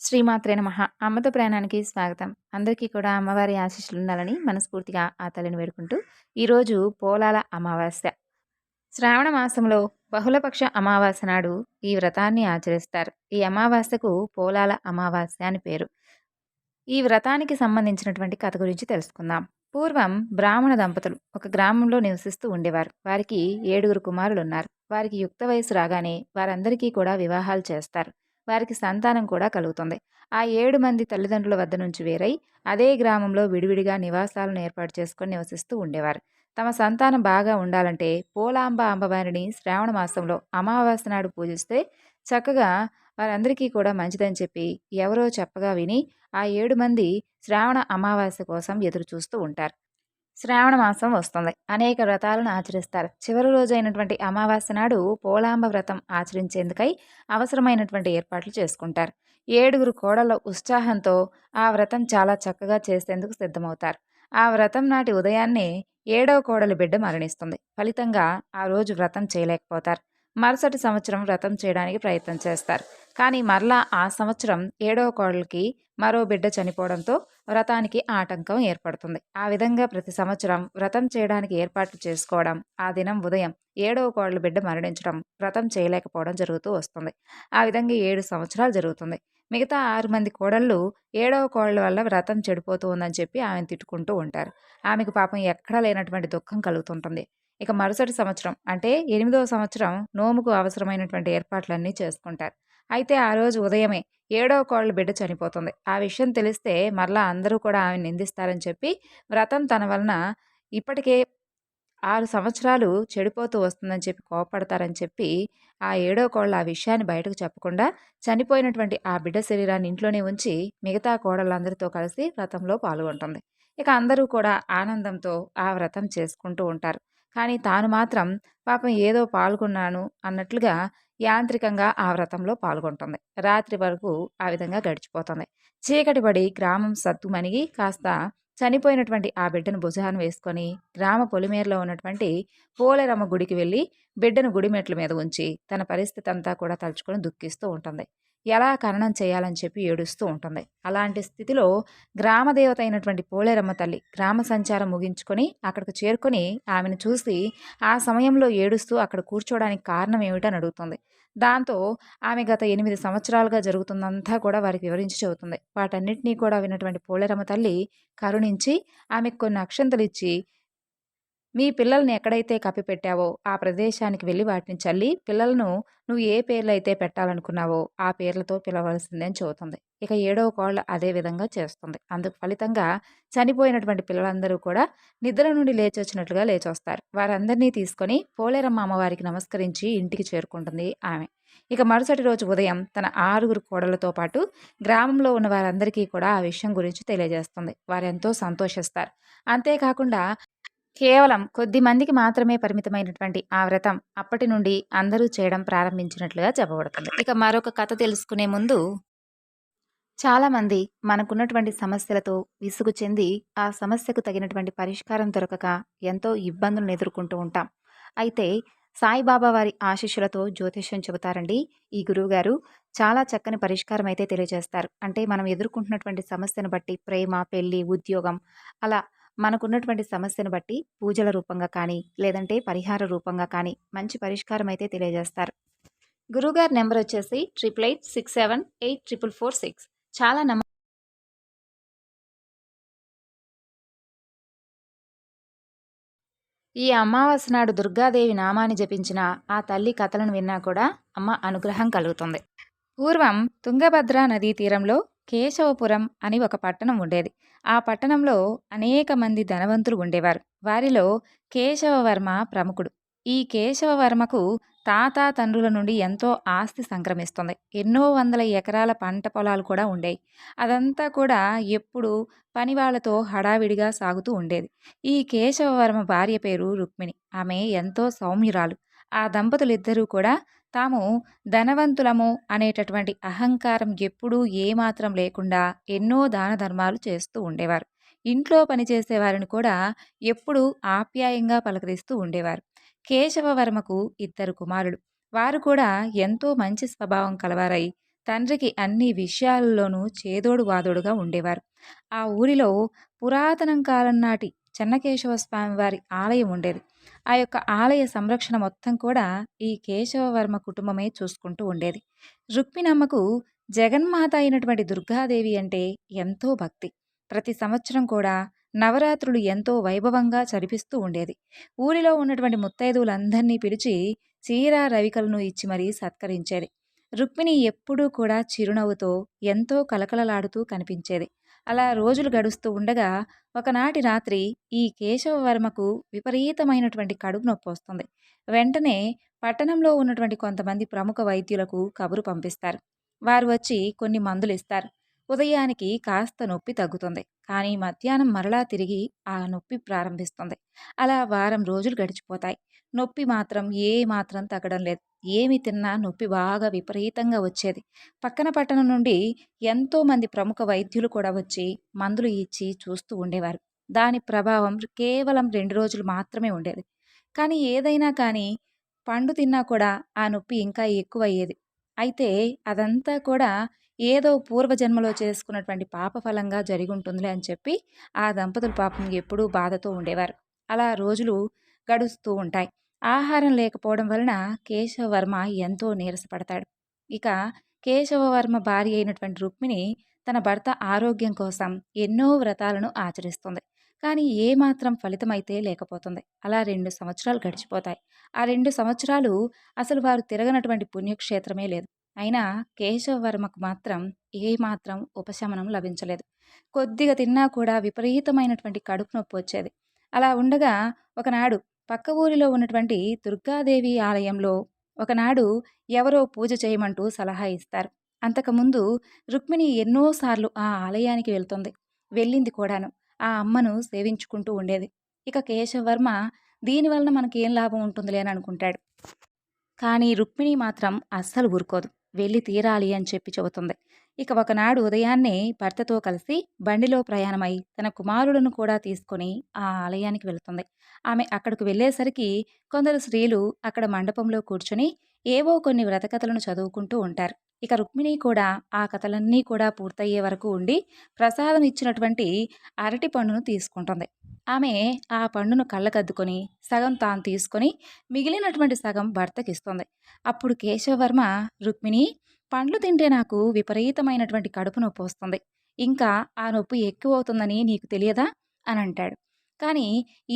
శ్రీమాత్రే నమ. అమ్మత ప్రయాణానికి స్వాగతం. అందరికీ కూడా అమ్మవారి ఆశీస్సులు ఉండాలని మనస్ఫూర్తిగా ఆ తల్లిని వేడుకుంటూ ఈరోజు పోలాల అమావాస్య. శ్రావణ మాసంలో బహుళపక్ష అమావాస్య నాడు ఈ వ్రతాన్ని ఆచరిస్తారు. ఈ అమావాస్యకు పోలాల అమావాస్య అని పేరు. ఈ వ్రతానికి సంబంధించినటువంటి కథ గురించి తెలుసుకుందాం. పూర్వం బ్రాహ్మణ దంపతులు ఒక గ్రామంలో నివసిస్తూ ఉండేవారు. వారికి ఏడుగురు కుమారులు ఉన్నారు వారికి యుక్త వయసు రాగానే వారందరికీ కూడా వివాహాలు చేస్తారు. వారికి సంతానం కూడా కలుగుతుంది. ఆ ఏడు మంది తల్లిదండ్రుల వద్ద నుంచి వేరై అదే గ్రామంలో విడివిడిగా నివాసాలను ఏర్పాటు చేసుకొని నివసిస్తూ ఉండేవారు. తమ సంతానం బాగా ఉండాలంటే పోలాంబ అంబవారిని శ్రావణ మాసంలో అమావాస్య నాడు పూజిస్తే చక్కగా వారందరికీ కూడా మంచిదని చెప్పి ఎవరో చెప్పగా విని ఆ ఏడు మంది శ్రావణ అమావాస్య కోసం ఎదురు చూస్తూ ఉంటారు. శ్రావణ మాసం వస్తుంది. అనేక వ్రతాలను ఆచరిస్తారు. చివరి రోజు అయినటువంటి అమావాస్య నాడు పోలాంబ వ్రతం ఆచరించేందుకై అవసరమైనటువంటి ఏర్పాట్లు చేసుకుంటారు. ఏడుగురు కోడల ఉత్సాహంతో ఆ వ్రతం చాలా చక్కగా చేసేందుకు సిద్ధమవుతారు. ఆ వ్రతం నాటి ఉదయాన్నే ఏడవ కోడలి బిడ్డ మరణిస్తుంది. ఫలితంగా ఆ రోజు వ్రతం చేయలేకపోతారు. మరుసటి సంవత్సరం వ్రతం చేయడానికి ప్రయత్నం చేస్తారు. కానీ మరలా ఆ సంవత్సరం ఏడవ కోడలికి మరో బిడ్డ చనిపోవడంతో వ్రతానికి ఆటంకం ఏర్పడుతుంది. ఆ విధంగా ప్రతి సంవత్సరం వ్రతం చేయడానికి ఏర్పాట్లు చేసుకోవడం ఆ దినం ఉదయం ఏడవ కోడలు బిడ్డ మరణించడం వ్రతం చేయలేకపోవడం జరుగుతూ వస్తుంది. ఆ విధంగా ఏడు సంవత్సరాలు జరుగుతుంది. మిగతా ఆరు మంది కోడళ్ళు ఏడవ కోడల వల్ల వ్రతం చెడిపోతూ ఉందని చెప్పి ఆమెను తిట్టుకుంటూ ఉంటారు. ఆమెకు పాపం ఎక్కడా లేనటువంటి దుఃఖం కలుగుతుంటుంది. ఇక మరుసటి సంవత్సరం అంటే ఎనిమిదవ సంవత్సరం నోముకు అవసరమైనటువంటి ఏర్పాట్లన్నీ చేసుకుంటారు. అయితే ఆ రోజు ఉదయమే ఏడో కోళ్ళ బిడ్డ చనిపోతుంది. ఆ విషయం తెలిస్తే మరలా అందరూ కూడా ఆమె నిందిస్తారని చెప్పి వ్రతం తన వలన ఇప్పటికే ఆరు సంవత్సరాలు చెడిపోతూ వస్తుందని చెప్పి కోపడతారని చెప్పి ఆ ఏడో కోళ్ళ ఆ విషయాన్ని బయటకు చెప్పకుండా చనిపోయినటువంటి ఆ బిడ్డ శరీరాన్ని ఇంట్లోనే ఉంచి మిగతా కోడళ్ళందరితో కలిసి వ్రతంలో పాల్గొంటుంది. ఇక అందరూ కూడా ఆనందంతో ఆ వ్రతం చేసుకుంటూ ఉంటారు. కానీ తాను మాత్రం పాపం ఏదో పాల్గొన్నాను అన్నట్లుగా యాంత్రికంగా ఆ వ్రతంలో పాల్గొంటుంది. రాత్రి వరకు ఆ విధంగా గడిచిపోతుంది. చీకటి పడి గ్రామం సత్తుమణిగి కాస్త చనిపోయినటువంటి ఆ బిడ్డను భుజాన్ని వేసుకొని గ్రామ పొలిమేరలో ఉన్నటువంటి పోలేరమ్మ గుడికి వెళ్ళి బిడ్డను గుడి మెట్ల మీద ఉంచి తన పరిస్థితి అంతా కూడా తలుచుకొని దుఃఖిస్తూ ఉంటుంది. ఎలా ఖననం చేయాలని చెప్పి ఏడుస్తూ ఉంటుంది. అలాంటి స్థితిలో గ్రామదేవత అయినటువంటి పోలేరమ్మ తల్లి గ్రామ సంచారం ముగించుకొని అక్కడికి చేరుకొని ఆమెను చూసి ఆ సమయంలో ఏడుస్తూ అక్కడ కూర్చోవడానికి కారణం ఏమిటని అడుగుతుంది. దాంతో ఆమె గత ఎనిమిది సంవత్సరాలుగా జరుగుతుందంతా కూడా వారికి వివరించి చెబుతుంది. వాటన్నిటినీ కూడా విన్నటువంటి పోలేరమ్మ తల్లి కరుణించి ఆమెకు కొన్ని అక్షంతలు ఇచ్చి మీ పిల్లల్ని ఎక్కడైతే కప్పిపెట్టావో ఆ ప్రదేశానికి వెళ్ళి వాటిని చల్లి పిల్లలను నువ్వు ఏ పేర్లు అయితే పెట్టాలనుకున్నావో ఆ పేర్లతో పిలవలసిందే అని చెబుతుంది. ఇక ఏడవ కోళ్ళ అదే విధంగా చేస్తుంది. అందుకు ఫలితంగా చనిపోయినటువంటి పిల్లలందరూ కూడా నిద్ర నుండి లేచొచ్చినట్లుగా లేచొస్తారు. వారందరినీ తీసుకొని పోలేరమ్మ అమ్మవారికి నమస్కరించి ఇంటికి చేరుకుంటుంది ఆమె. ఇక మరుసటి రోజు ఉదయం తన ఆరుగురు కోడలతో పాటు గ్రామంలో ఉన్న వారందరికీ కూడా ఆ విషయం గురించి తెలియజేస్తుంది. వారు ఎంతో సంతోషిస్తారు. అంతేకాకుండా కేవలం కొద్ది మందికి మాత్రమే పరిమితమైనటువంటి ఆ వ్రతం అప్పటి నుండి అందరూ చేయడం ప్రారంభించినట్లుగా చెప్పబడుతుంది. ఇక మరొక కథ తెలుసుకునే ముందు చాలామంది మనకున్నటువంటి సమస్యలతో విసుగు చెంది ఆ సమస్యకు తగినటువంటి పరిష్కారం దొరకక ఎంతో ఇబ్బందులను ఎదుర్కొంటూ ఉంటాం. అయితే సాయిబాబా వారి ఆశీస్సులతో జ్యోతిష్యం చెబుతారండి ఈ గురువుగారు. చాలా చక్కని పరిష్కారం అయితే తెలియజేస్తారు. అంటే మనం ఎదుర్కొంటున్నటువంటి సమస్యను బట్టి ప్రేమ పెళ్ళి ఉద్యోగం అలా మనకున్నటువంటి సమస్యను బట్టి పూజల రూపంగా కానీ లేదంటే పరిహార రూపంగా కానీ మంచి పరిష్కారం అయితే తెలియజేస్తారు. గురుగారి నెంబర్ వచ్చేసి triple eight six seven eight triple four six. చాలా నమ్మ ఈ అమావాస్య నాడు దుర్గాదేవి నామాన్ని జపించిన ఆ తల్లి కథలను విన్నా కూడా అమ్మ అనుగ్రహం కలుగుతుంది. పూర్వం తుంగభద్ర నదీ తీరంలో కేశవపురం అని ఒక పట్టణం ఉండేది. ఆ పట్టణంలో అనేక మంది ధనవంతులు ఉండేవారు. వారిలో కేశవవర్మ ప్రముఖుడు. ఈ కేశవవర్మకు తాత తండ్రుల నుండి ఎంతో ఆస్తి సంక్రమిస్తుంది. ఎన్నో వందల ఎకరాల పంట పొలాలు కూడా ఉండేవి అదంతా కూడా ఎప్పుడు పని వాళ్ళతో హడావిడిగా సాగుతూ ఉండేది. ఈ కేశవవర్మ భార్య పేరు రుక్మిణి. ఆమె ఎంతో సౌమ్యురాలు. ఆ దంపతులిద్దరూ కూడా తాము ధనవంతులము అనేటటువంటి అహంకారం ఎప్పుడూ ఏమాత్రం లేకుండా ఎన్నో దాన ధర్మాలు చేస్తూ ఉండేవారు. ఇంట్లో పనిచేసేవారిని కూడా ఎప్పుడూ ఆప్యాయంగా పలకరిస్తూ ఉండేవారు. కేశవవర్మకు ఇద్దరు కుమారులు. వారు కూడా ఎంతో మంచి స్వభావం కలవారై తండ్రికి అన్ని విషయాలలోనూ చేదోడు వాదోడుగా ఉండేవారు. ఆ ఊరిలో పురాతనం కాలం నాటి చెన్నకేశవ స్వామి వారి ఆలయం ఉండేది. ఆ యొక్క ఆలయ సంరక్షణ మొత్తం కూడా ఈ కేశవవర్మ కుటుంబమే చూసుకుంటూ ఉండేది. రుక్మిణమ్మకు జగన్మాత అయినటువంటి దుర్గాదేవి అంటే ఎంతో భక్తి. ప్రతి సంవత్సరం కూడా నవరాత్రులు ఎంతో వైభవంగా జరిపిస్తూ ఉండేది. ఊరిలో ఉన్నటువంటి ముత్తైదువులందరినీ పిలిచి చీర రవికలను ఇచ్చి మరీ సత్కరించేది. రుక్మిణి ఎప్పుడూ కూడా చిరునవ్వుతో ఎంతో కలకలలాడుతూ కనిపించేది. అలా రోజులు గడుస్తూ ఉండగా ఒకనాటి రాత్రి ఈ కేశవవర్మకు విపరీతమైనటువంటి కడుపు నొప్పి వస్తుంది. వెంటనే పట్టణంలో ఉన్నటువంటి కొంతమంది ప్రముఖ వైద్యులకు కబురు పంపిస్తారు. వారు వచ్చి కొన్ని మందులు ఇస్తారు. ఉదయానికి కాస్త నొప్పి తగ్గుతుంది. కానీ మధ్యాహ్నం మరలా తిరిగి ఆ నొప్పి ప్రారంభిస్తుంది. అలా వారం రోజులు గడిచిపోతాయి. నొప్పి మాత్రం ఏ మాత్రం తగ్గడం లేదు. ఏమి తిన్నా నొప్పి బాగా విపరీతంగా వచ్చేది. పక్కన పట్టణం నుండి ఎంతోమంది ప్రముఖ వైద్యులు కూడా వచ్చి మందులు ఇచ్చి చూస్తూ ఉండేవారు. దాని ప్రభావం కేవలం రెండు రోజులు మాత్రమే ఉండేది. కానీ ఏదైనా కానీ పండు తిన్నా కూడా ఆ నొప్పి ఇంకా ఎక్కువయ్యేది. అయితే అదంతా కూడా ఏదో పూర్వజన్మలో చేసుకున్నటువంటి పాప ఫలంగా జరిగి ఉంటుందిలే అని చెప్పి ఆ దంపతులు పాపం ఎప్పుడూ బాధతో ఉండేవారు. అలా రోజులు గడుస్తూ ఉంటాయి. ఆహారం లేకపోవడం వలన కేశవవర్మ ఎంతో నీరసపడతాడు. ఇక కేశవవర్మ భార్య అయినటువంటి రుక్మిణి తన భర్త ఆరోగ్యం కోసం ఎన్నో వ్రతాలను ఆచరిస్తుంది. కానీ ఏమాత్రం ఫలితమైతే లేకపోతుంది. అలా రెండు సంవత్సరాలు గడిచిపోతాయి. ఆ రెండు సంవత్సరాలు అసలు వారు తిరగనటువంటి పుణ్యక్షేత్రమే లేదు. అయినా కేశవవర్మకు మాత్రం ఏమాత్రం ఉపశమనం లభించలేదు. కొద్దిగా తిన్నా కూడా విపరీతమైనటువంటి కడుపు నొప్పి వచ్చేది. అలా ఉండగా ఒకనాడు పక్క ఊరిలో ఉన్నటువంటి దుర్గాదేవి ఆలయంలో ఒకనాడు ఎవరో పూజ చేయమంటూ సలహా ఇస్తారు. అంతకుముందు రుక్మిణి ఎన్నోసార్లు ఆ ఆలయానికి వెళ్తుంది. వెళ్ళింది కూడాను. ఆ అమ్మను సేవించుకుంటూ ఉండేది. ఇక కేశవర్మ దీనివలన మనకేం లాభం ఉంటుందిలే అని అనుకుంటాడు. కానీ రుక్మిణి మాత్రం అస్సలు ఊరుకోదు. వెళ్ళి తీరాలి అని చెప్పి చెబుతుంది. ఇక ఒకనాడు ఉదయాన్నే భర్తతో కలిసి బండిలో ప్రయాణమై తన కుమారులను కూడా తీసుకొని ఆ ఆలయానికి వెళుతుంది. ఆమె అక్కడికి వెళ్ళేసరికి కొందరు స్త్రీలు అక్కడ మండపంలో కూర్చుని ఏవో కొన్ని వ్రతకథలను చదువుకుంటూ ఉంటారు. ఇక రుక్మిణి కూడా ఆ కథలన్నీ కూడా పూర్తయ్యే వరకు ఉండి ప్రసాదం ఇచ్చినటువంటి అరటి పండును తీసుకుంటుంది. ఆమె ఆ పండును కళ్ళకద్దుకొని సగం తాను తీసుకొని మిగిలినటువంటి సగం భర్తకిస్తుంది. అప్పుడు కేశవవర్మ రుక్మిణి పండ్లు తింటే నాకు విపరీతమైనటువంటి కడుపు నొప్పి వస్తుంది. ఇంకా ఆ నొప్పి ఎక్కువ అవుతుందని నీకు తెలియదా? అని అంటాడు. కానీ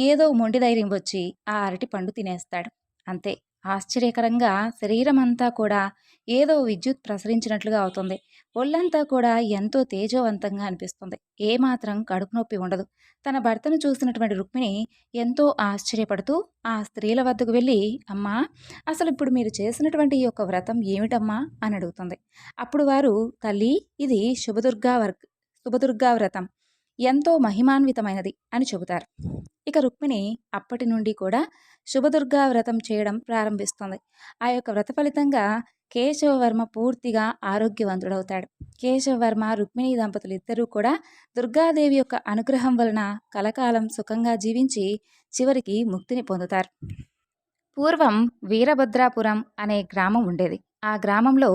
ఏదో మొండి ధైర్యం వచ్చి ఆ అరటి పండు తినేస్తాడు. అంతే. ఆశ్చర్యకరంగా శరీరం అంతా కూడా ఏదో విద్యుత్ ప్రసరించినట్లుగా అవుతుంది. ఒళ్ళంతా కూడా ఎంతో తేజోవంతంగా అనిపిస్తుంది. ఏమాత్రం కడుపు నొప్పి ఉండదు. తన భర్తను చూసినటువంటి రుక్మిణి ఎంతో ఆశ్చర్యపడుతూ ఆ స్త్రీల వద్దకు వెళ్ళి అమ్మా అసలు ఇప్పుడు మీరు చేసినటువంటి ఈ యొక్క వ్రతం ఏమిటమ్మా? అని అడుగుతుంది. అప్పుడు వారు తల్లి ఇది శుభదుర్గా వర్ శుభదుర్గా వ్రతం. ఎంతో మహిమాన్వితమైనది అని చెబుతారు. ఇక రుక్మిణి అప్పటి నుండి కూడా శుభదుర్గా వ్రతం చేయడం ప్రారంభిస్తుంది. ఆ యొక్క వ్రత ఫలితంగా కేశవవర్మ పూర్తిగా ఆరోగ్యవంతుడవుతాడు. కేశవవర్మ రుక్మిణి దంపతులు ఇద్దరూ కూడా దుర్గాదేవి యొక్క అనుగ్రహం వలన కలకాలం సుఖంగా జీవించి చివరికి ముక్తిని పొందుతారు. పూర్వం వీరభద్రాపురం అనే గ్రామం ఉండేది. ఆ గ్రామంలో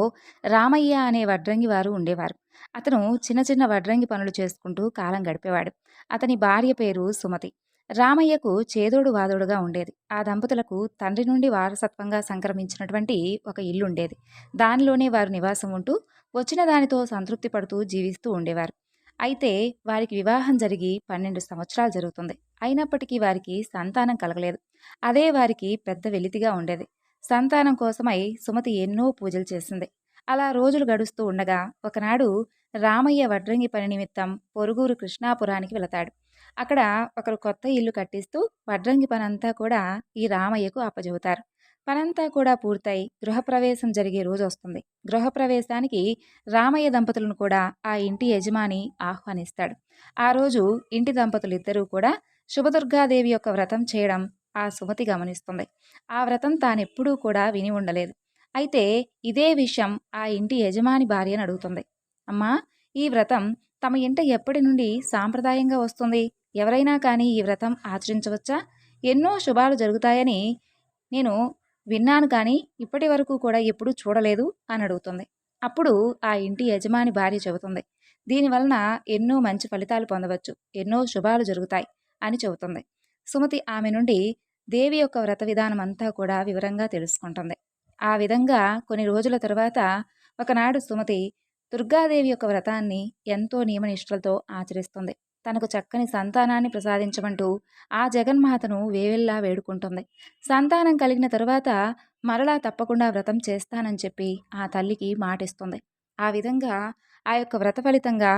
రామయ్య అనే వడ్రంగి వారు ఉండేవారు. అతను చిన్న చిన్న వడ్రంగి పనులు చేసుకుంటూ కాలం గడిపేవాడు. అతని భార్య పేరు సుమతి. రామయ్యకు చేదోడు వాదోడుగా ఉండేది. ఆ దంపతులకు తండ్రి నుండి వారసత్వంగా సంక్రమించినటువంటి ఒక ఇల్లు ఉండేది దానిలోనే వారు నివాసం ఉంటూ వచ్చిన దానితో సంతృప్తి పడుతూ జీవిస్తూ ఉండేవారు. అయితే వారికి వివాహం జరిగి పన్నెండు సంవత్సరాలు జరుగుతుంది. అయినప్పటికీ వారికి సంతానం కలగలేదు. అదే వారికి పెద్ద వెలితిగా ఉండేది. సంతానం కోసమై సుమతి ఎన్నో పూజలు చేసింది. అలా రోజులు గడుస్తూ ఉండగా ఒకనాడు రామయ్య వడ్రంగి పని నిమిత్తం పొరుగురు కృష్ణాపురానికి వెళతాడు. అక్కడ ఒకరు కొత్త ఇల్లు కట్టిస్తూ వడ్రంగి పనంతా కూడా ఈ రామయ్యకు అప్పజెబుతారు. పనంతా కూడా పూర్తయి గృహప్రవేశం జరిగే రోజు వస్తుంది. గృహప్రవేశానికి రామయ్య దంపతులను కూడా ఆ ఇంటి యజమాని ఆహ్వానిస్తాడు. ఆ రోజు ఇంటి దంపతులు ఇద్దరూ కూడా శుభదుర్గాదేవి యొక్క వ్రతం చేయడం ఆ సుమతి గమనిస్తుంది. ఆ వ్రతం తానెప్పుడూ కూడా విని ఉండలేదు. అయితే ఇదే విషయం ఆ ఇంటి యజమాని భార్యను అడుగుతుంది. అమ్మా ఈ వ్రతం తమ ఇంట ఎప్పటి నుండి సాంప్రదాయంగా వస్తుంది? ఎవరైనా కానీ ఈ వ్రతం ఆచరించవచ్చా? ఎన్నో శుభాలు జరుగుతాయని నేను విన్నాను కానీ ఇప్పటి వరకు కూడా ఎప్పుడూ చూడలేదు అని అడుగుతుంది. అప్పుడు ఆ ఇంటి యజమాని భార్య చెబుతుంది. దీనివలన ఎన్నో మంచి ఫలితాలు పొందవచ్చు. ఎన్నో శుభాలు జరుగుతాయి అని చెబుతుంది. సుమతి ఆమె నుండి దేవి యొక్క వ్రత విధానం అంతా కూడా వివరంగా తెలుసుకుంటుంది. ఆ విధంగా కొన్ని రోజుల తరువాత ఒకనాడు సుమతి దుర్గాదేవి యొక్క వ్రతాన్ని ఎంతో నియమనిష్టలతో ఆచరిస్తుంది. తనకు చక్కని సంతానాన్ని ప్రసాదించమంటూ ఆ జగన్మాతను వేవెల్లా వేడుకుంటుంది. సంతానం కలిగిన తరువాత మరలా తప్పకుండా వ్రతం చేస్తానని చెప్పి ఆ తల్లికి మాటిస్తుంది. ఆ విధంగా ఆ యొక్క వ్రత ఫలితంగా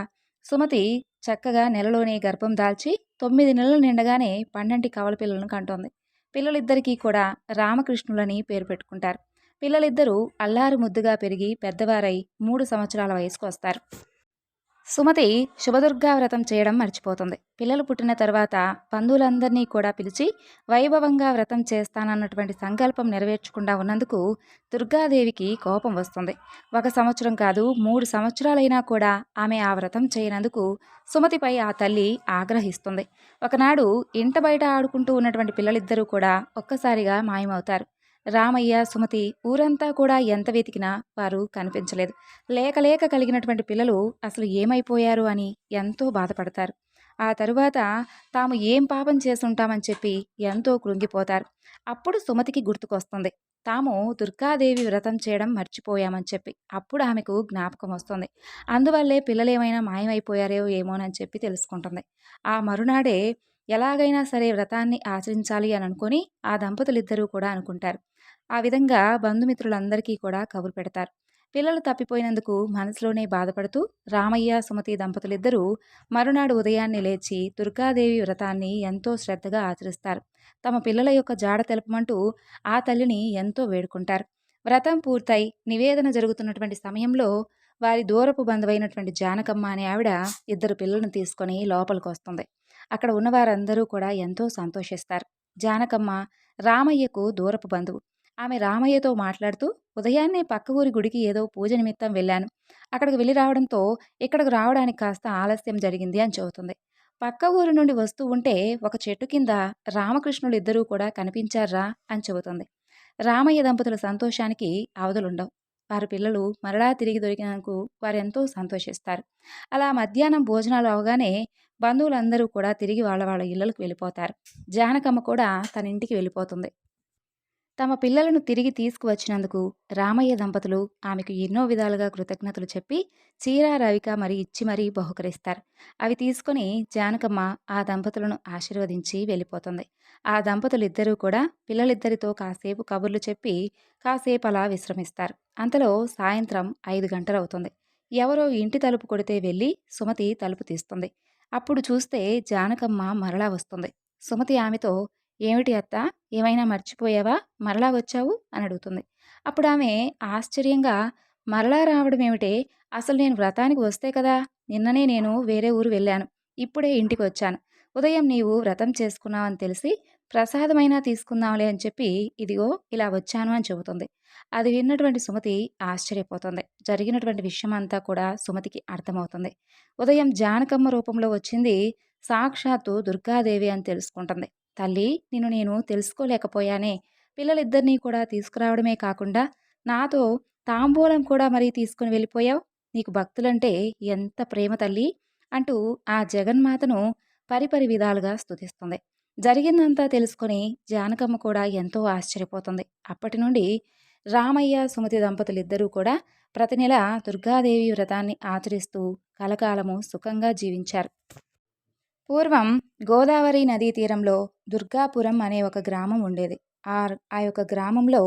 సుమతి చక్కగా నెలలోనే గర్భం దాల్చి తొమ్మిది నెలలు నిండగానే పన్నెంటి కవల పిల్లలను కంటోంది. పిల్లలిద్దరికీ కూడా రామకృష్ణులని పేరు పెట్టుకుంటారు. పిల్లలిద్దరూ అల్లారు ముద్దుగా పెరిగి పెద్దవారై మూడు సంవత్సరాల వయసుకు వస్తారు. సుమతి శుభదుర్గా వ్రతం చేయడం మర్చిపోతుంది. పిల్లలు పుట్టిన తర్వాత బంధువులందరినీ కూడా పిలిచి వైభవంగా వ్రతం చేస్తానన్నటువంటి సంకల్పం నెరవేర్చకుండా ఉన్నందుకు దుర్గాదేవికి కోపం వస్తుంది. ఒక సంవత్సరం కాదు మూడు సంవత్సరాలైనా కూడా ఆమె ఆ వ్రతం చేయనందుకు సుమతిపై ఆ తల్లి ఆగ్రహిస్తుంది. ఒకనాడు ఇంట బయట ఆడుకుంటూ ఉన్నటువంటి పిల్లలిద్దరూ కూడా ఒక్కసారిగా మాయమవుతారు. రామయ్య సుమతి ఊరంతా కూడా ఎంత వెతికినా వారు కనిపించలేదు. లేక లేక కలిగినటువంటి పిల్లలు అసలు ఏమైపోయారు అని ఎంతో బాధపడతారు. ఆ తరువాత తాము ఏం పాపం చేసుంటామని చెప్పి ఎంతో కృంగిపోతారు. అప్పుడు సుమతికి గుర్తుకొస్తుంది. తాము దుర్గాదేవి వ్రతం చేయడం మర్చిపోయామని చెప్పి అప్పుడు ఆమెకు జ్ఞాపకం వస్తుంది. అందువల్లే పిల్లలు ఏమైనా మాయమైపోయారో ఏమోనని చెప్పి తెలుసుకుంటుంది. ఆ మరునాడే ఎలాగైనా సరే వ్రతాన్ని ఆచరించాలి అని అనుకొని ఆ దంపతులిద్దరూ కూడా అనుకుంటారు. ఆ విధంగా బంధుమిత్రులందరికీ కూడా కబురు పెడతారు. పిల్లలు తప్పిపోయినందుకు మనసులోనే బాధపడుతూ రామయ్య సుమతి దంపతులిద్దరూ మరునాడు ఉదయాన్నే లేచి దుర్గాదేవి వ్రతాన్ని ఎంతో శ్రద్ధగా ఆచరిస్తారు. తమ పిల్లల యొక్క జాడ తెలపమంటూ ఆ తల్లిని ఎంతో వేడుకుంటారు. వ్రతం పూర్తయి నివేదన జరుగుతున్నటువంటి సమయంలో వారి దూరపు బంధువైనటువంటి జానకమ్మ అనే ఆవిడ ఇద్దరు పిల్లలను తీసుకొని లోపలికి వస్తుంది అక్కడ ఉన్నవారందరూ కూడా ఎంతో సంతోషిస్తారు. జానకమ్మ రామయ్యకు దూరపు బంధువు. ఆమె రామయ్యతో మాట్లాడుతూ ఉదయాన్నే పక్క ఊరి గుడికి ఏదో పూజ నిమిత్తం వెళ్ళాను. అక్కడికి వెళ్ళి రావడంతో ఇక్కడికి రావడానికి కాస్త ఆలస్యం జరిగింది అని చెబుతుంది. పక్క ఊరి నుండి వస్తూ ఉంటే ఒక చెట్టు కింద రామకృష్ణులు ఇద్దరూ కూడా కనిపించారా అని చెబుతుంది. రామయ్య దంపతుల సంతోషానికి అవధులుండవు. వారి పిల్లలు మరలా తిరిగి దొరికినందుకు వారు ఎంతో సంతోషిస్తారు. అలా మధ్యాహ్నం భోజనాలు అవగానే బంధువులందరూ కూడా తిరిగి వాళ్ళ వాళ్ళ ఇళ్ళకు వెళ్ళిపోతారు. జానకమ్మ కూడా తన ఇంటికి వెళ్ళిపోతుంది. తమ పిల్లలను తిరిగి తీసుకువచ్చినందుకు రామయ్య దంపతులు ఆమెకు ఎన్నో విధాలుగా కృతజ్ఞతలు చెప్పి చీర రవిక మరి ఇచ్చి మరీ బహుకరిస్తారు. అవి తీసుకొని జానకమ్మ ఆ దంపతులను ఆశీర్వదించి వెళ్ళిపోతుంది. ఆ దంపతులు ఇద్దరూ కూడా పిల్లలిద్దరితో కాసేపు కబుర్లు చెప్పి కాసేపు అలా విశ్రమిస్తారు. అంతలో సాయంత్రం ఐదు గంటలవుతుంది. ఎవరో ఇంటి తలుపు కొడితే వెళ్ళి సుమతి తలుపు తీస్తుంది. అప్పుడు చూస్తే జానకమ్మ మరలా వస్తుంది. సుమతి ఆమెతో ఏమిటి అత్త? ఏమైనా మర్చిపోయావా? మరలా వచ్చావు? అని అడుగుతుంది. అప్పుడు ఆమె ఆశ్చర్యంగా మరలా రావడం ఏమిటే? అసలు నేను వ్రతానికి వస్తే కదా? నిన్ననే నేను వేరే ఊరు వెళ్ళాను. ఇప్పుడే ఇంటికి వచ్చాను. ఉదయం నీవు వ్రతం చేసుకున్నావని తెలిసి ప్రసాదమైనా తీసుకుందాంలే అని చెప్పి ఇదిగో ఇలా వచ్చాను అని చెబుతుంది. అది విన్నటువంటి సుమతి ఆశ్చర్యపోతుంది. జరిగినటువంటి విషయం అంతా కూడా సుమతికి అర్థమవుతుంది. ఉదయం జానకమ్మ రూపంలో వచ్చింది సాక్షాత్తు దుర్గాదేవి అని తెలుసుకుంటుంది. తల్లి నిన్ను నేను తెలుసుకోలేకపోయానే. పిల్లలిద్దరినీ కూడా తీసుకురావడమే కాకుండా నాతో తాంబూలం కూడా మరీ తీసుకుని వెళ్ళిపోయావు. నీకు భక్తులంటే ఎంత ప్రేమ తల్లి అంటూ ఆ జగన్మాతను పరిపరి విధాలుగా స్థుతిస్తుంది జరిగిందంతా తెలుసుకొని జానకమ్మ కూడా ఎంతో ఆశ్చర్యపోతుంది. అప్పటి నుండి రామయ్య సుమతి దంపతులిద్దరూ కూడా ప్రతి నెల దుర్గాదేవి వ్రతాన్ని ఆచరిస్తూ కలకాలము సుఖంగా జీవించారు. పూర్వం గోదావరి నదీ తీరంలో దుర్గాపురం అనే ఒక గ్రామం ఉండేది. ఆ ఆ యొక్క గ్రామంలో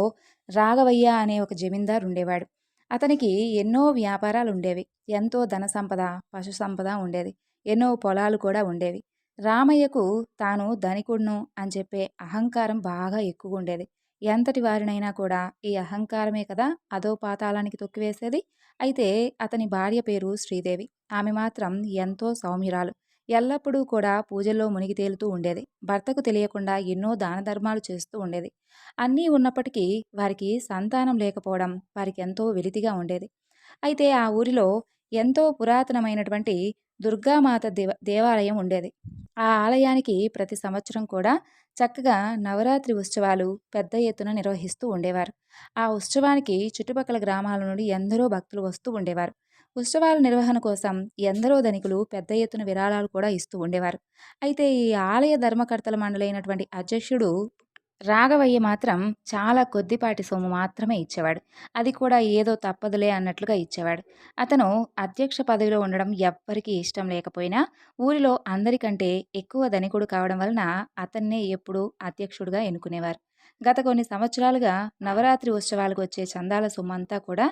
రాఘవయ్య అనే ఒక జమీందార్ ఉండేవాడు. అతనికి ఎన్నో వ్యాపారాలు ఉండేవి. ఎంతో ధన సంపద పశు సంపద ఉండేది. ఎన్నో పొలాలు కూడా ఉండేవి. రామయ్యకు తాను ధనికుడును అని చెప్పే అహంకారం బాగా ఎక్కువ ఉండేది. ఎంతటి వారినైనా కూడా ఈ అహంకారమే కదా అదో పాతాళానికి తొక్కివేసేది. అయితే అతని భార్య పేరు శ్రీదేవి. ఆమె మాత్రం ఎంతో సౌమ్యురాలు. ఎల్లప్పుడూ కూడా పూజల్లో మునిగి తేలుతూ ఉండేది. భర్తకు తెలియకుండా ఎన్నో దాన ధర్మాలు చేస్తూ ఉండేది. అన్నీ ఉన్నప్పటికీ వారికి సంతానం లేకపోవడం వారికి ఎంతో వెలితిగా ఉండేది. అయితే ఆ ఊరిలో ఎంతో పురాతనమైనటువంటి దుర్గామాత దేవ దేవాలయం ఉండేది. ఆ ఆలయానికి ప్రతి సంవత్సరం కూడా చక్కగా నవరాత్రి ఉత్సవాలు పెద్ద ఎత్తున నిర్వహిస్తూ ఉండేవారు. ఆ ఉత్సవానికి చుట్టుపక్కల గ్రామాల నుండి ఎందరో భక్తులు వస్తూ ఉండేవారు. ఉత్సవాల నిర్వహణ కోసం ఎందరో ధనికులు పెద్ద ఎత్తున విరాళాలు కూడా ఇస్తూ ఉండేవారు. అయితే ఈ ఆలయ ధర్మకర్తల మండలైనటువంటి అధ్యక్షుడు రాఘవయ్య మాత్రం చాలా కొద్దిపాటి సొమ్ము మాత్రమే ఇచ్చేవాడు. అది కూడా ఏదో తప్పదులే అన్నట్లుగా ఇచ్చేవాడు. అతను అధ్యక్ష పదవిలో ఉండడం ఎవ్వరికీ ఇష్టం లేకపోయినా ఊరిలో అందరికంటే ఎక్కువ ధనికుడు కావడం వలన అతన్నే ఎప్పుడూ అధ్యక్షుడిగా ఎన్నుకునేవారు. గత కొన్ని సంవత్సరాలుగా నవరాత్రి ఉత్సవాలకు వచ్చే చందాల సొమ్మంతా కూడా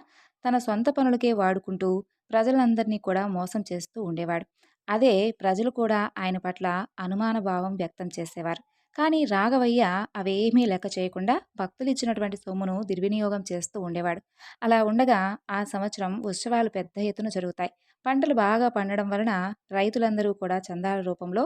తన సొంత పనులకే వాడుకుంటూ ప్రజలందరినీ కూడా మోసం చేస్తూ ఉండేవాడు. అదే ప్రజలు కూడా ఆయన పట్ల అనుమాన భావం వ్యక్తం చేసేవారు. కానీ రాఘవయ్య అవేమీ లెక్క చేయకుండా భక్తులు ఇచ్చినటువంటి సొమ్మును దుర్వినియోగం చేస్తూ ఉండేవాడు. అలా ఉండగా ఆ సంవత్సరం ఉత్సవాలు పెద్ద ఎత్తున జరుగుతాయి. పంటలు బాగా పండడం వలన రైతులందరూ కూడా చందాల రూపంలో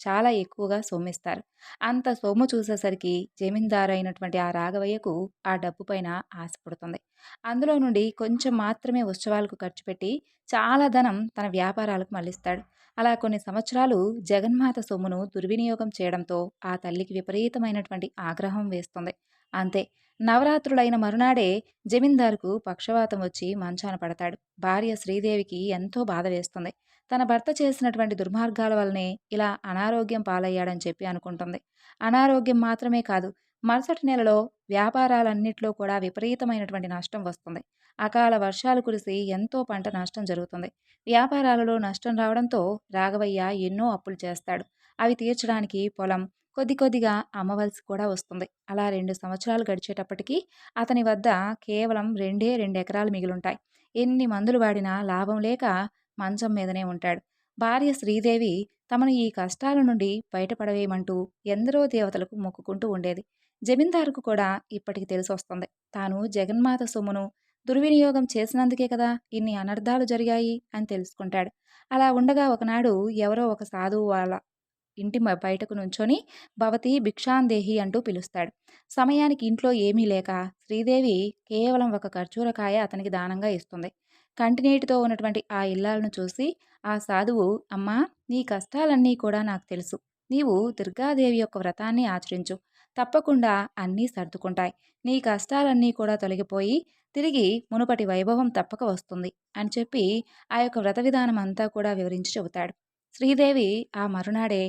చాలా ఎక్కువగా సొమ్మిస్తారు అంత సొమ్ము చూసేసరికి జమీందారు అయినటువంటి ఆ రాఘవయ్యకు ఆ డబ్బు పైన ఆశ పుడుతుంది. అందులో నుండి కొంచెం మాత్రమే ఉత్సవాలకు ఖర్చు పెట్టి చాలా ధనం తన వ్యాపారాలకు మళ్ళిస్తాడు. అలా కొన్ని సంవత్సరాలు జగన్మాత సొమ్మును దుర్వినియోగం చేయడంతో ఆ తల్లికి విపరీతమైనటువంటి ఆగ్రహం వేస్తుంది. అంతే నవరాత్రులైన మరునాడే జమీందారుకు పక్షవాతం వచ్చి మంచాన పడతాడు. భార్య శ్రీదేవికి ఎంతో బాధ వేస్తుంది. తన భర్త చేసినటువంటి దుర్మార్గాల వల్లనే ఇలా అనారోగ్యం పాలయ్యాడని చెప్పి అనుకుంటుంది. అనారోగ్యం మాత్రమే కాదు మరుసటి నెలలో వ్యాపారాలన్నింటిలో కూడా విపరీతమైనటువంటి నష్టం వస్తుంది. అకాల వర్షాలు కురిసి ఎంతో పంట నష్టం జరుగుతుంది. వ్యాపారాలలో నష్టం రావడంతో రాఘవయ్య ఎన్నో అప్పులు చేస్తాడు. అవి తీర్చడానికి పొలం కొద్ది కొద్దిగా అమ్మవలసి కూడా వస్తుంది. అలా రెండు సంవత్సరాలు గడిచేటప్పటికీ అతని వద్ద కేవలం రెండే రెండు ఎకరాలు మిగిలుంటాయి. ఎన్ని మందులు వాడినా లాభం లేక మంచం మీదనే ఉంటాడు. భార్య శ్రీదేవి తమను ఈ కష్టాల నుండి బయటపడవేయమంటూ ఎందరో దేవతలకు మొక్కుకుంటూ ఉండేది. జమీందారుకు కూడా ఇప్పటికి తెలిసొస్తుంది. తాను జగన్మాత సొమ్మును దుర్వినియోగం చేసినందుకే కదా ఇన్ని అనర్థాలు జరిగాయి అని తెలుసుకుంటాడు. అలా ఉండగా ఒకనాడు ఎవరో ఒక సాధువు వాళ్ళ ఇంటి బయటకు నుంచొని భవతి భిక్షాందేహి అంటూ పిలుస్తాడు. సమయానికి ఇంట్లో ఏమీ లేక శ్రీదేవి కేవలం ఒక ఖర్చూరకాయ అతనికి దానంగా ఇస్తుంది. కంటినీటితో ఉన్నటువంటి ఆ ఇల్లాలను చూసి ఆ సాధువు అమ్మా నీ కష్టాలన్నీ కూడా నాకు తెలుసు. నీవు దుర్గాదేవి యొక్క వ్రతాన్ని ఆచరించు. తప్పకుండా అన్నీ సర్దుకుంటాయి. నీ కష్టాలన్నీ కూడా తొలగిపోయి తిరిగి మునుపటి వైభవం తప్పక వస్తుంది అని చెప్పి ఆ యొక్క వ్రత విధానం అంతా కూడా వివరించి చెబుతాడు. శ్రీదేవి ఆ మరునాడే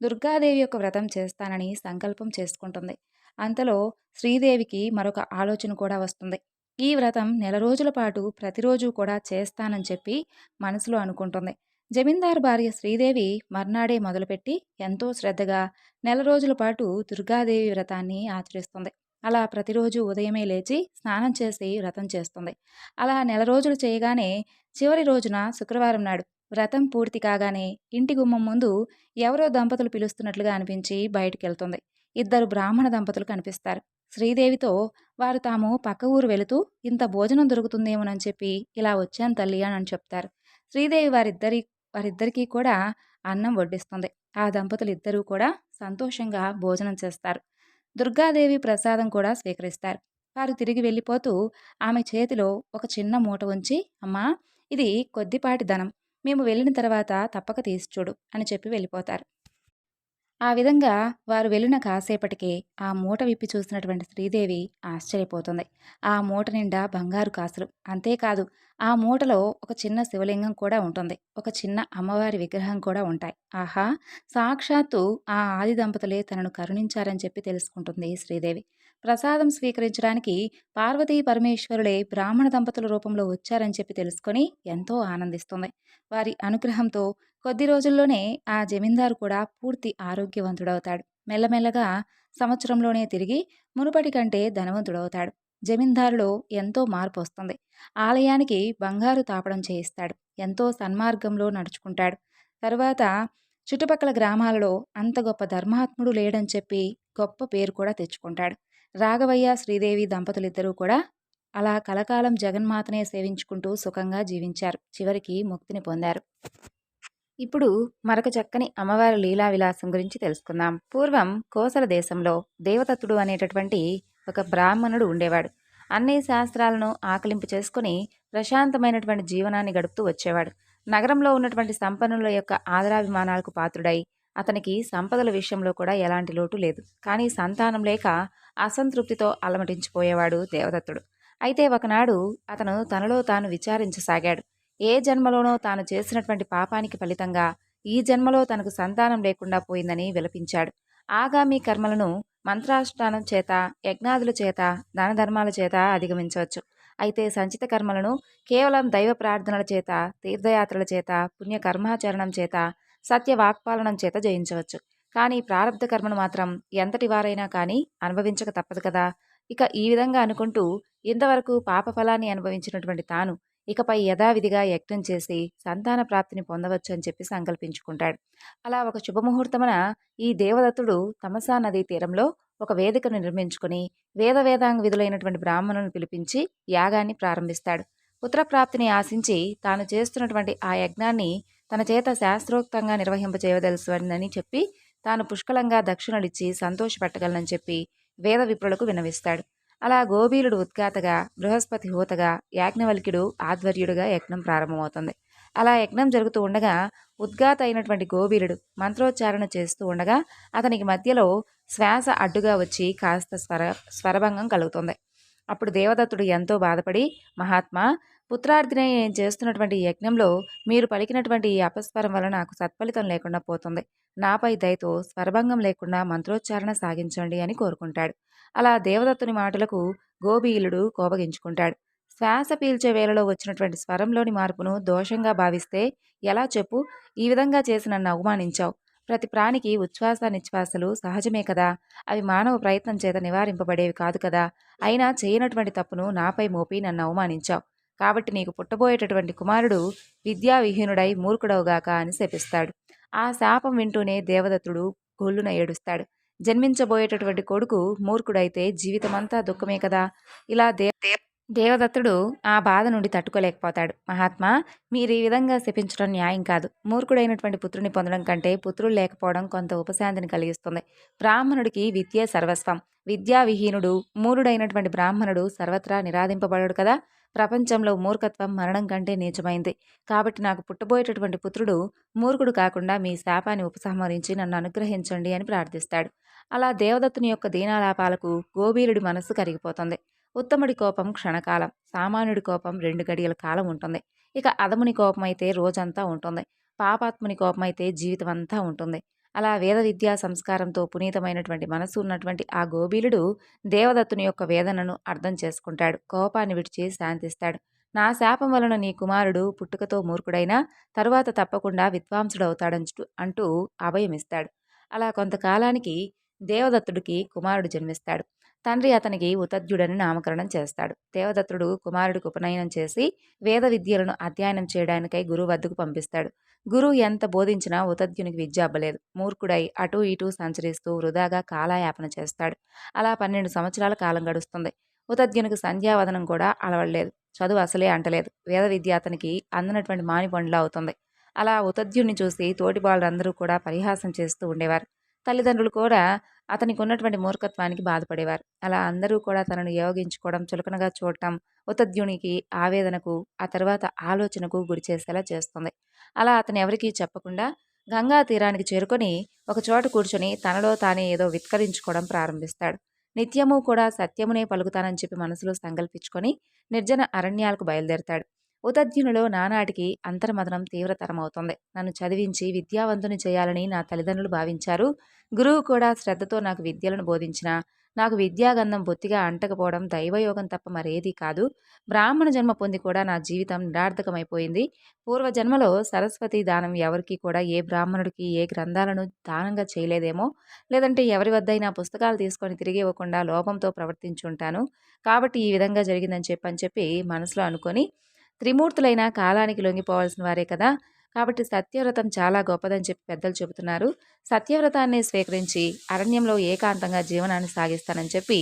దుర్గాదేవి యొక్క వ్రతం చేస్తానని సంకల్పం చేసుకుంటుంది. అంతలో శ్రీదేవికి మరొక ఆలోచన కూడా వస్తుంది. ఈ వ్రతం నెల రోజుల పాటు ప్రతిరోజు కూడా చేస్తానని చెప్పి మనసులో అనుకుంటుంది. జమీందారు భార్య శ్రీదేవి మర్నాడే మొదలుపెట్టి ఎంతో శ్రద్ధగా నెల రోజుల పాటు దుర్గాదేవి వ్రతాన్ని ఆచరిస్తుంది. అలా ప్రతిరోజు ఉదయమే లేచి స్నానం చేసి వ్రతం చేస్తుంది. అలా నెల రోజులు చేయగానే చివరి రోజున శుక్రవారం నాడు వ్రతం పూర్తి కాగానే ఇంటి గుమ్మం ముందు ఎవరో దంపతులు పిలుస్తున్నట్లుగా అనిపించి బయటికి వెళ్తుంది ఇద్దరు బ్రాహ్మణ దంపతులు కనిపిస్తారు. శ్రీదేవితో వారు తాము పక్క ఊరు వెళుతూ ఇంత భోజనం దొరుకుతుందేమోనని చెప్పి ఇలా వచ్చాను తల్లి అని చెప్తారు. శ్రీదేవి వారిద్దరి వారిద్దరికీ కూడా అన్నం వడ్డిస్తుంది. ఆ దంపతులు ఇద్దరూ కూడా సంతోషంగా భోజనం చేస్తారు. దుర్గాదేవి ప్రసాదం కూడా స్వీకరిస్తారు. వారు తిరిగి వెళ్ళిపోతూ ఆమె చేతిలో ఒక చిన్న మూట ఉంచి అమ్మా ఇది కొద్దిపాటి ధనం. మేము వెళ్ళిన తర్వాత తప్పక తీసి చూడు అని చెప్పి వెళ్ళిపోతారు. ఆ విధంగా వారు వెళ్ళిన కాసేపటికే ఆ మూట విప్పి చూసినటువంటి శ్రీదేవి ఆశ్చర్యపోతుంది. ఆ మూట నిండా బంగారు కాసులు. అంతేకాదు ఆ మూటలో ఒక చిన్న శివలింగం కూడా ఉంటుంది. ఒక చిన్న అమ్మవారి విగ్రహం కూడా ఉంటాయి. ఆహా! సాక్షాత్తు ఆ ఆది దంపతులే తనను కరుణించారని చెప్పి తెలుసుకుంటుంది శ్రీదేవి. ప్రసాదం స్వీకరించడానికి పార్వతీ పరమేశ్వరులే బ్రాహ్మణ దంపతుల రూపంలో వచ్చారని చెప్పి తెలుసుకొని ఎంతో ఆనందిస్తుంది. వారి అనుగ్రహంతో కొద్ది రోజుల్లోనే ఆ జమీందారు కూడా పూర్తి ఆరోగ్యవంతుడవుతాడు. మెల్లమెల్లగా సంవత్సరంలోనే తిరిగి మునుపటి కంటే ధనవంతుడవుతాడు. జమీందారులో ఎంతో మార్పు వస్తుంది ఆలయానికి బంగారు తాపడం చేయిస్తాడు. ఎంతో సన్మార్గంలో నడుచుకుంటాడు. తరువాత చుట్టుపక్కల గ్రామాలలో అంత గొప్ప ధర్మాత్ముడు లేడని చెప్పి గొప్ప పేరు కూడా తెచ్చుకుంటాడు. రాఘవయ్య శ్రీదేవి దంపతులిద్దరూ కూడా అలా కలకాలం జగన్మాతనే సేవించుకుంటూ సుఖంగా జీవించారు. చివరికి ముక్తిని పొందారు. ఇప్పుడు మరొక చక్కని అమ్మవారి లీలా విలాసం గురించి తెలుసుకుందాం. పూర్వం కోసల దేశంలో దేవదత్తుడు అనేటటువంటి ఒక బ్రాహ్మణుడు ఉండేవాడు. అన్ని శాస్త్రాలను ఆకలింపు చేసుకుని ప్రశాంతమైనటువంటి జీవనాన్ని గడుపుతూ వచ్చేవాడు. నగరంలో ఉన్నటువంటి సంపన్నుల యొక్క ఆదరాభిమానాలకు పాత్రుడై అతనికి సంపదల విషయంలో కూడా ఎలాంటి లోటు లేదు. కానీ సంతానం లేక అసంతృప్తితో అలమటించిపోయేవాడు దేవదత్తుడు. అయితే ఒకనాడు అతను తనలో తాను విచారించసాగాడు. ఏ జన్మలోనో తాను చేసినటువంటి పాపానికి ఫలితంగా ఈ జన్మలో తనకు సంతానం లేకుండా పోయిందని విలపించాడు. ఆగామి కర్మలను మంత్రాష్టానం చేత యజ్ఞాదుల చేత దాన ధర్మాల చేత అధిగమించవచ్చు. అయితే సంచిత కర్మలను కేవలం దైవ ప్రార్థనల చేత తీర్థయాత్రల చేత పుణ్యకర్మాచరణం చేత సత్య వాక్పాలనం చేత జయించవచ్చు. కానీ ప్రారంధ కర్మను మాత్రం ఎంతటి వారైనా కానీ అనుభవించక తప్పదు కదా. ఇక ఈ విధంగా అనుకుంటూ ఇంతవరకు పాప ఫలాన్ని అనుభవించినటువంటి తాను ఇకపై యథావిధిగా యజ్ఞం చేసి సంతాన ప్రాప్తిని పొందవచ్చు అని చెప్పి సంకల్పించుకుంటాడు. అలా ఒక శుభముహూర్తమున ఈ దేవదత్తుడు తమసా నదీ తీరంలో ఒక వేదికను నిర్మించుకుని వేద వేదాంగ విధులైనటువంటి బ్రాహ్మణులను పిలిపించి యాగాన్ని ప్రారంభిస్తాడు. పుత్రప్రాప్తిని ఆశించి తాను చేస్తున్నటువంటి ఆ యజ్ఞాన్ని తన చేత శాస్త్రోక్తంగా నిర్వహింపచేయదలుసువని చెప్పి తాను పుష్కలంగా దక్షిణలిచ్చి సంతోషపెట్టగలనని చెప్పి వేద విప్రులకు వినవిస్తాడు అలా గోబీలుడు ఉత్కాతగా బృహస్పతి హోతగా యాజ్ఞవల్క్యుడు ఆధ్వర్యుడుగా యజ్ఞం ప్రారంభమవుతుంది. అలా యజ్ఞం జరుగుతూ ఉండగా ఉద్గాత అయినటువంటి గోబీలుడు మంత్రోచ్చారణ చేస్తూ ఉండగా అతనికి మధ్యలో శ్వాస అడ్డుగా వచ్చి కాస్త స్వర స్వరభంగం కలుగుతుంది. అప్పుడు దేవదత్తుడు ఎంతో బాధపడి మహాత్మా పుత్రార్థినే నేను చేస్తున్నటువంటి యజ్ఞంలో మీరు పలికినటువంటి ఈ అపస్వరం వల్ల నాకు సత్ఫలితం లేకుండా పోతుంది. నాపై దయతో స్వరభంగం లేకుండా మంత్రోచ్చారణ సాగించండి అని కోరుకుంటాడు. అలా దేవదత్తుని మాటలకు గోబీలుడు కోపగించుకుంటాడు. శ్వాస పీల్చే వేళలో వచ్చినటువంటి స్వరంలోని మార్పును దోషంగా భావిస్తే ఎలా చెప్పు? ఈ విధంగా చేసి నన్ను అవమానించావు. ప్రతి ప్రాణికి ఉచ్ఛ్వాస నిశ్వాసలు సహజమే కదా. అవి మానవ ప్రయత్నం చేత నివారింపబడేవి కాదు కదా. అయినా చేయనటువంటి తప్పును నాపై మోపి నన్ను అవమానించావు. కాబట్టి నీకు పుట్టబోయేటటువంటి కుమారుడు విద్యావిహీనుడై మూర్ఖుడవుగాక అని శపిస్తాడు. ఆ శాపం వింటూనే దేవదత్తుడు గొల్లున ఏడుస్తాడు. జన్మించబోయేటటువంటి కొడుకు మూర్ఖుడైతే జీవితమంతా దుఃఖమే కదా. ఇలా దే దేవదత్తుడు ఆ బాధ నుండి తట్టుకోలేకపోతాడు. మహాత్మా మీరు ఈ విధంగా శపించడం న్యాయం కాదు. మూర్ఖుడైనటువంటి పుత్రుని పొందడం కంటే పుత్రులు లేకపోవడం కొంత ఉపశాంతిని కలిగిస్తుంది. బ్రాహ్మణుడికి విద్య సర్వస్వం. విద్యా విహీనుడు మూరుడైనటువంటి బ్రాహ్మణుడు సర్వత్రా నిరాధింపబడడు కదా. ప్రపంచంలో మూర్ఖత్వం మరణం కంటే నీచమైంది. కాబట్టి నాకు పుట్టబోయేటటువంటి పుత్రుడు మూర్ఖుడు కాకుండా మీ శాపాన్ని ఉపసంహరించి నన్ను అనుగ్రహించండి అని ప్రార్థిస్తాడు. అలా దేవదత్తుని యొక్క దీనాలాపాలకు గోబీరుడి మనస్సు కరిగిపోతుంది. ఉత్తముడి కోపం క్షణకాలం సామాన్యుడి కోపం రెండు గడియల కాలం ఉంటుంది. ఇక అదముని కోపం అయితే రోజంతా ఉంటుంది. పాపాత్ముని కోపం అయితే జీవితం అంతా ఉంటుంది. అలా వేద విద్యా సంస్కారంతో పునీతమైనటువంటి మనసు ఉన్నటువంటి ఆ గోబీలుడు దేవదత్తుని యొక్క వేదనను అర్థం చేసుకుంటాడు. కోపాన్ని విడిచి శాంతిస్తాడు. నా శాపం వలన నీ కుమారుడు పుట్టుకతో మూర్ఖుడైనా తరువాత తప్పకుండా విద్వాంసుడవుతాడంచు అంటూ అభయమిస్తాడు. అలా కొంతకాలానికి దేవదత్తుడికి కుమారుడు జన్మిస్తాడు. తండ్రి అతనికి ఉతద్యుడని నామకరణం చేస్తాడు. దేవదత్తుడు కుమారుడికి ఉపనయనం చేసి వేద విద్యలను అధ్యయనం చేయడానికై గురువు వద్దకు పంపిస్తాడు. గురువు ఎంత బోధించినా ఉతద్యునికి విద్య అవ్వలేదు మూర్ఖుడై అటూ ఇటూ సంచరిస్తూ వృధాగా కాలాయాపన చేస్తాడు. అలా పన్నెండు సంవత్సరాల కాలం గడుస్తుంది. ఉతద్యునికి సంధ్యావదనం కూడా అలవడలేదు. చదువు అసలే అంటలేదు. వేద విద్య అతనికి అందినటువంటి మాని పండ్లు అవుతుంది. అలా ఉతద్యుని చూసి తోటి అందరూ కూడా పరిహాసం చేస్తూ ఉండేవారు. తల్లిదండ్రులు కూడా అతనికి ఉన్నటువంటి మూర్ఖత్వానికి బాధపడేవారు. అలా అందరూ కూడా తనను యోగించుకోవడం చులకనగా చూడటం ఉతద్యునికి ఆవేదనకు ఆ తర్వాత ఆలోచనకు గురి చేసేలా చేస్తుంది. అలా అతను ఎవరికీ చెప్పకుండా గంగా తీరానికి చేరుకొని ఒక చోట కూర్చొని తనలో తానే ఏదో విత్కరించుకోవడం ప్రారంభిస్తాడు. నిత్యము కూడా సత్యమునే పలుకుతానని చెప్పి మనసులో సంకల్పించుకొని నిర్జన అరణ్యాలకు బయలుదేరతాడు. ఉదధ్యునిలో నానాటికి అంతర్మదనం తీవ్రతరమవుతుంది. నన్ను చదివించి విద్యావంతుని చేయాలని నా తల్లిదండ్రులు భావించారు. గురువు కూడా శ్రద్ధతో నాకు విద్యలను బోధించిన నాకు విద్యాగంధం బొత్తిగా అంటకపోవడం దైవయోగం తప్ప మరేది కాదు. బ్రాహ్మణ జన్మ పొంది కూడా నా జీవితం నిరార్థకమైపోయింది. పూర్వజన్మలో సరస్వతి దానం ఎవరికి కూడా ఏ బ్రాహ్మణుడికి ఏ గ్రంథాలను దానంగా చేయలేదేమో లేదంటే ఎవరి వద్దైనా పుస్తకాలు తీసుకొని తిరిగి ఇవ్వకుండా లోపంతో ప్రవర్తించుంటాను. కాబట్టి ఈ విధంగా జరిగిందని చెప్పని చెప్పి మనసులో అనుకొని త్రిమూర్తులైన కాలానికి లొంగిపోవాల్సిన వారే కదా. కాబట్టి సత్యవ్రతం చాలా గొప్పదని చెప్పి పెద్దలు చెబుతున్నారు. సత్యవ్రతాన్ని స్వీకరించి అరణ్యంలో ఏకాంతంగా జీవనాన్ని సాగిస్తానని చెప్పి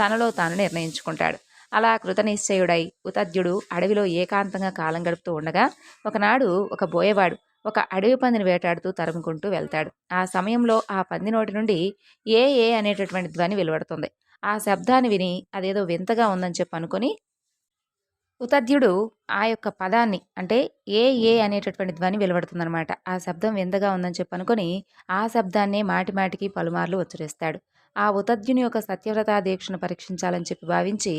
తనలో తాను నిర్ణయించుకుంటాడు. అలా కృతనిశ్చయుడై ఉతద్యుడు అడవిలో ఏకాంతంగా కాలం గడుపుతూ ఉండగా ఒకనాడు ఒక బోయవాడు ఒక అడవి పందిని వేటాడుతూ తరుముకుంటూ వెళ్తాడు. ఆ సమయంలో ఆ పంది నోటి నుండి ఏ ఏ అనేటటువంటి ధ్వని వెలువడుతుంది. ఆ శబ్దాన్ని విని అదేదో వింతగా ఉందని చెప్పి అనుకుని ఉతద్యుడు ఆ యొక్క పదాన్ని అంటే ఏ ఏ అనేటటువంటి ధ్వని వెలువడుతుందనమాట ఆ శబ్దం విందగా ఉందని చెప్పి అనుకొని ఆ శబ్దాన్నే మాటి మాటికి పలుమార్లు ఉచ్చరిస్తాడు. ఆ ఉతద్యుని యొక్క సత్యవ్రతా దీక్షను పరీక్షించాలని చెప్పి భావించి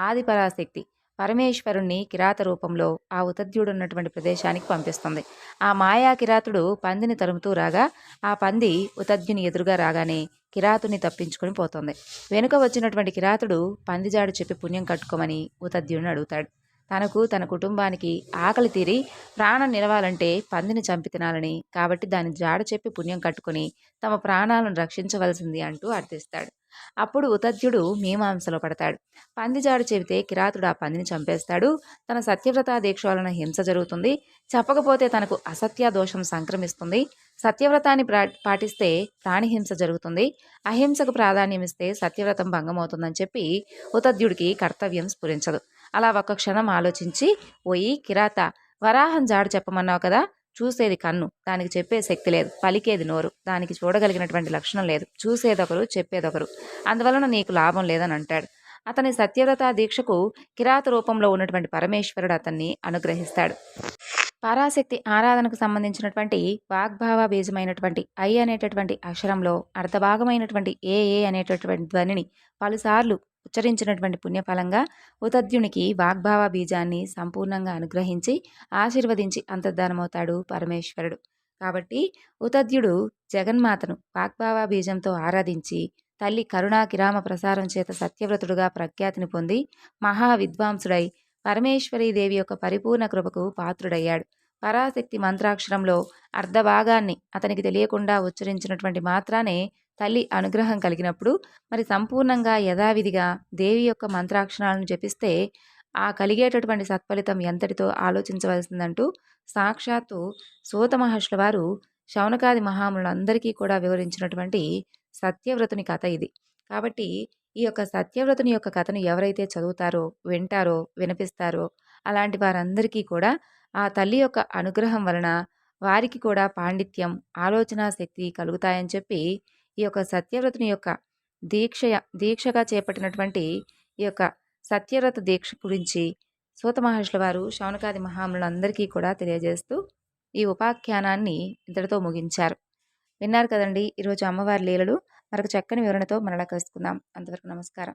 ఆది పరాశక్తి పరమేశ్వరుణ్ణి కిరాత రూపంలో ఆ ఉతద్యుడు ఉన్నటువంటి ప్రదేశానికి పంపిస్తుంది. ఆ మాయా కిరాతుడు పందిని తరుముతూ రాగా ఆ పంది ఉతద్యుని ఎదురుగా రాగానే కిరాతుని తప్పించుకొని పోతుంది. వెనుక వచ్చినటువంటి కిరాతుడు పందిజాడు చెప్పి పుణ్యం కట్టుకోమని ఉతద్యుడిని అడుగుతాడు. తనకు తన కుటుంబానికి ఆకలి తీరి ప్రాణం నిలవాలంటే పందిని చంపి తినాలని కాబట్టి దాని జాడ చెప్పి పుణ్యం కట్టుకుని తమ ప్రాణాలను రక్షించవలసింది అంటూ అర్థిస్తాడు. అప్పుడు ఉతధ్యుడు మీమాంసలో పడతాడు. పంది జాడు చెబితే కిరాతుడు ఆ పందిని చంపేస్తాడు. తన సత్యవ్రత దీక్ష వలన హింస జరుగుతుంది. చెప్పకపోతే తనకు అసత్య దోషం సంక్రమిస్తుంది. సత్యవ్రతాన్ని పాటిస్తే ప్రాణిహింస జరుగుతుంది. అహింసకు ప్రాధాన్యం ఇస్తే సత్యవ్రతం భంగమవుతుందని చెప్పి ఉతధ్యుడికి కర్తవ్యం స్ఫురించదు. అలా ఒక్క క్షణం ఆలోచించి ఓయి కిరాత వరాహం జాడు చెప్పమన్నావు కదా చూసేది కన్ను దానికి చెప్పే శక్తి లేదు పలికేది నోరు దానికి చూడగలిగినటువంటి లక్షణం లేదు చూసేదొకరు చెప్పేదొకరు అందువలన నీకు లాభం లేదని అంటాడు. అతని సత్యవ్రత దీక్షకు కిరాత రూపంలో ఉన్నటువంటి పరమేశ్వరుడు అతన్ని అనుగ్రహిస్తాడు. పరాశక్తి ఆరాధనకు సంబంధించినటువంటి వాగ్భావ బీజమైనటువంటి ఐ అనేటటువంటి అక్షరంలో అర్థభాగమైనటువంటి ఏ ఏ అనేటటువంటి ధ్వనిని పలుసార్లు ఉచ్చరించినటువంటి పుణ్యఫలంగా ఉతద్యునికి వాగ్భావ బీజాన్ని సంపూర్ణంగా అనుగ్రహించి ఆశీర్వదించి అంతర్ధానమవుతాడు పరమేశ్వరుడు. కాబట్టి ఉతద్యుడు జగన్మాతను వాగ్భావ బీజంతో ఆరాధించి తల్లి కరుణా కిరామ ప్రసారం చేత సత్యవ్రతుడుగా ప్రఖ్యాతిని పొంది మహా విద్వాంసుడై పరమేశ్వరీదేవి యొక్క పరిపూర్ణ కృపకు పాత్రుడయ్యాడు. పరాశక్తి మంత్రాక్షరంలో అర్ధభాగాన్ని అతనికి తెలియకుండా ఉచ్చరించినటువంటి మాత్రానే తల్లి అనుగ్రహం కలిగినప్పుడు మరి సంపూర్ణంగా యథావిధిగా దేవి యొక్క మంత్రాక్షరాలను జపిస్తే ఆ కలిగేటటువంటి సత్ఫలితం ఎంతటితో ఆలోచించవలసిందంటూ సాక్షాత్తు సూత మహర్షుల వారు శౌనకాది మహాములందరికీ కూడా వివరించినటువంటి సత్యవ్రతుని కథ ఇది. కాబట్టి ఈ యొక్క సత్యవ్రతుని యొక్క కథను ఎవరైతే చదువుతారో వింటారో వినిపిస్తారో అలాంటి వారందరికీ కూడా ఆ తల్లి యొక్క అనుగ్రహం వలన వారికి కూడా పాండిత్యం ఆలోచన శక్తి కలుగుతాయని చెప్పి ఈ యొక్క సత్యవ్రతుని యొక్క దీక్ష దీక్షగా చేపట్టినటువంటి ఈ యొక్క సత్యవ్రత దీక్ష గురించి సూత మహర్షుల వారు శౌనకాది మహాములందరికీ కూడా తెలియజేస్తూ ఈ ఉపాఖ్యానాన్ని ఇంతటితో ముగించారు. విన్నారు కదండి ఈరోజు అమ్మవారి లీలలు. మరొక చక్కని వివరణతో మరలా కలుసుకుందాం. అంతవరకు నమస్కారం.